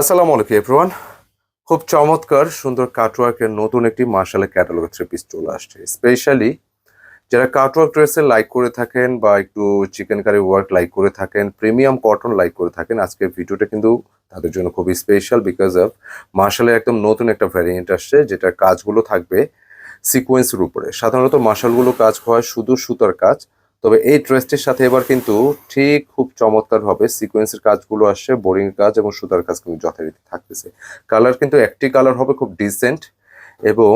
আসসালামু আলাইকুম এভরিওয়ান খুব চমৎকার, সুন্দর কাটওয়ার্কের নতুন একটি মার্শালের ক্যাটালগ থ্রি পিস চলে আসছে। স্পেশালি যারা কাটওয়ার্ক ড্রেসে লাইক করে থাকেন বা একটু চিকেন কারি ওয়ার্ক লাইক করে থাকেন প্রিমিয়াম কটন লাইক করে থাকেন, আজকের ভিডিওটা কিন্তু তাদের জন্য খুবই স্পেশাল বিকজ অফ মার্শালের একদম নতুন একটা ভ্যারিয়েন্ট আসছে, যেটার কাজগুলো থাকবে সিকোয়েন্সের উপরে। সাধারণত মার্শালগুলো কাজ হয় শুধু সুতার কাজ তবে এই ড্রেসটির সাথে এবার কিন্তু ঠিক খুব চমৎকার হবে সিকোয়েন্সের কাজগুলো আসছে বোরিং কাজ এবং সুতার কাজ কিন্তু যথারীতি থাকতেছে। কালার কিন্তু একটি কালার হবে খুব ডিসেন্ট এবং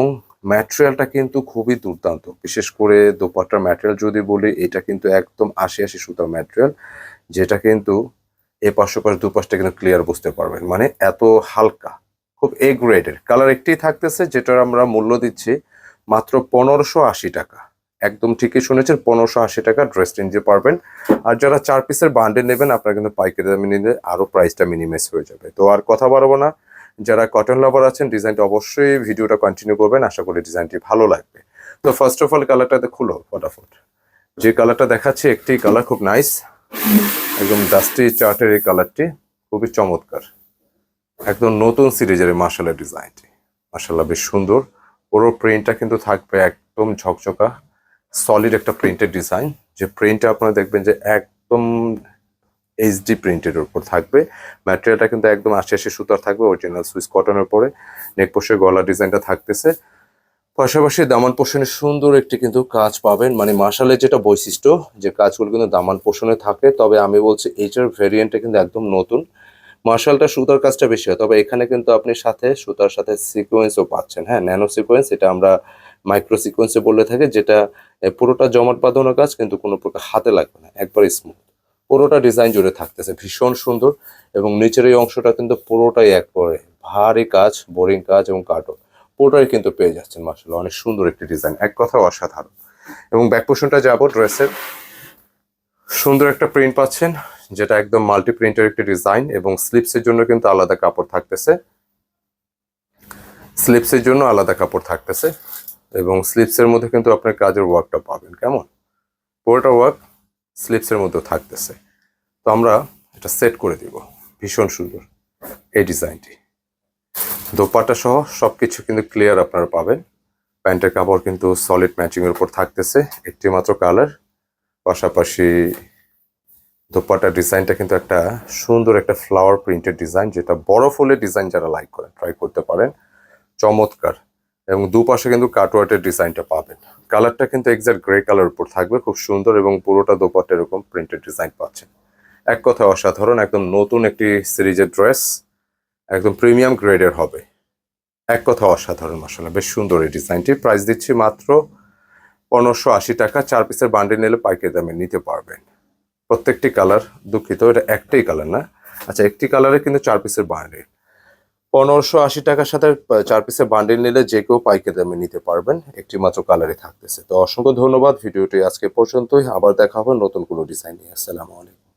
ম্যাটেরিয়ালটা কিন্তু খুবই দুর্দান্ত। বিশেষ করে দোপাট্টার ম্যাটেরিয়াল যদি বলি, এটা কিন্তু একদম আশি আশি সুতার ম্যাটেরিয়াল যেটা কিন্তু এ পাশে পাশ দুপাশটা কিন্তু ক্লিয়ার বুঝতে পারবেন। মানে এত হালকা, খুব এ গ্রেডের কালার একটি থাকতেছে, যেটার আমরা মূল্য দিচ্ছি মাত্র পনেরোশো আশি টাকা। একদম ঠিকই শুনেছেন, পনেরোশো আশি টাকা ড্রেস নিতে পারবেন। আর যারা চার পিসের বান্ডেল নেবেন, আপনারা কিন্তু পাইকারি দামে নিলে আরও প্রাইসটা মিনিমাইজ হয়ে যাবে। তো আর কথা বাড়াবো না, যারা কটন লাভার আছেন ডিজাইনটা অবশ্যই ভিডিওটা কন্টিনিউ করবেন, আশা করি ডিজাইনটি ভালো লাগবে। তো ফার্স্ট অফ অল কালারটাতে খুলো, ফটাফট। যে কালারটা দেখাচ্ছি, একটি কালার খুব নাইস একদম ডাস্টি চার্টের এই কালারটি খুবই চমৎকার। একদম নতুন সিরিজের মার্শালের ডিজাইনটি মার্শাল্লাহ বেশ সুন্দর। পুরো প্রিন্টটা কিন্তু থাকবে একদম ঝকঝকা সলিড একটা প্রিন্টের ডিজাইন যে প্রিন্টটা আপনারা দেখবেন যে একদম এইচডি প্রিন্টের উপর থাকবে। ম্যাটেরিয়ালটা কিন্তু একদম আশি সুতার থাকবে অরিজিনাল সুইস কটনের পরে নেক পোষের গলা ডিজাইনটা থাকতেছে। পাশাপাশি দামান পোষণে সুন্দর একটি কিন্তু কাজ পাবেন। মানে মার্শালের যেটা বৈশিষ্ট্য, যে কাজগুলো কিন্তু দামান পোষণে থাকে, তবে আমি বলছি এইটার ভেরিয়েন্টটা কিন্তু একদম নতুন। মার্শালটা সুতার কাজটা বেশি হয়, তবে এখানে কিন্তু আপনি সাথে সুতার সাথে সিকোয়েন্সও পাচ্ছেন। হ্যাঁ ন্যানো সিকোয়েন্স এটা আমরা মাইক্রো সিকোয়েন্সে বলে থাকে যেটা পুরোটা জমাট বাঁধানো কাজ কিন্তু কোনো প্রকার হাতে লাগবে না একবার স্মুথ পুরোটা ডিজাইন জুড়ে থাকতেছে, ভীষণ সুন্দর এবং নিচের এই অংশটা কিন্তু পুরোটাই একবারে ভারী কাজ বোরিং কাজ এবং কার্টন পুরোটাই কিন্তু পেয়ে যাচ্ছেন মার্শাল অনেক সুন্দর একটি ডিজাইন এক কথা অসাধারণ। এবং ব্যাক পোর্শনটা যাব ড্রেসের সুন্দর একটা প্রিন্ট পাচ্ছেন, যেটা একদম মাল্টি প্রিন্টের একটি ডিজাইন এবং স্লিপসের জন্য কিন্তু আলাদা কাপড় থাকতেছে। স্লিপসের জন্য আলাদা কাপড় থাকতেছে। এবং স্লিপসের মধ্যে কিন্তু আপনার কাজের ওয়ার্কটা পাবেন, কেমন? পুরোটা ওয়ার্ক স্লিপসের মধ্যে থাকতেছে। তো আমরা এটা সেট করে দিব, ভীষণ সুন্দর এই ডিজাইনটি দোপাটা সহ সব কিছু কিন্তু ক্লিয়ার আপনারা পাবেন। প্যান্টের কাপড় কিন্তু সলিড ম্যাচিংয়ের উপর থাকতেছে, একটি মাত্র কালার পাশাপাশি দোপাট্টার ডিজাইনটা কিন্তু একটা সুন্দর একটা ফ্লাওয়ার প্রিন্টের ডিজাইন যেটা বড় ফুলের ডিজাইন যারা লাইক করেন ট্রাই করতে পারেন। চমৎকার। এবং দুপাশে কিন্তু কাটওয়ার্টের ডিজাইনটা পাবেন। কালারটা কিন্তু এক্সাক্ট গ্রে কালার উপর থাকবে, খুব সুন্দর এবং পুরোটা দোপাট্টা এরকম প্রিন্টেড ডিজাইন পাচ্ছেন। এক কথায় অসাধারণ, একদম নতুন একটি সিরিজের ড্রেস, একদম প্রিমিয়াম গ্রেডের হবে। এক কথা অসাধারণ আসলে বেশ সুন্দর এই ডিজাইনটি। প্রাইস দিচ্ছি মাত্র পনেরোশো আশি টাকা, চার পিসের বান্ডিল নিলে পাইকারি দামে নিতে পারবেন। প্রত্যেকটি কালার দুঃখিত, এটা একটাই কালার না। আচ্ছা একটি কালারে কিন্তু চার পিসের বান্ডিল। পনেরোশো আশি টাকার সাথে চার পিসের বান্ডেল নিলে যে কেউ পাইকারি দামে নিতে পারবেন। একটি মাত্র কালারে থাকতেছে। তো অসংখ্য ধন্যবাদ। ভিডিওটি আজকে পর্যন্তই। আবার দেখা হবে নতুন কোনো ডিজাইন নিয়ে। আসসালামু আলাইকুম।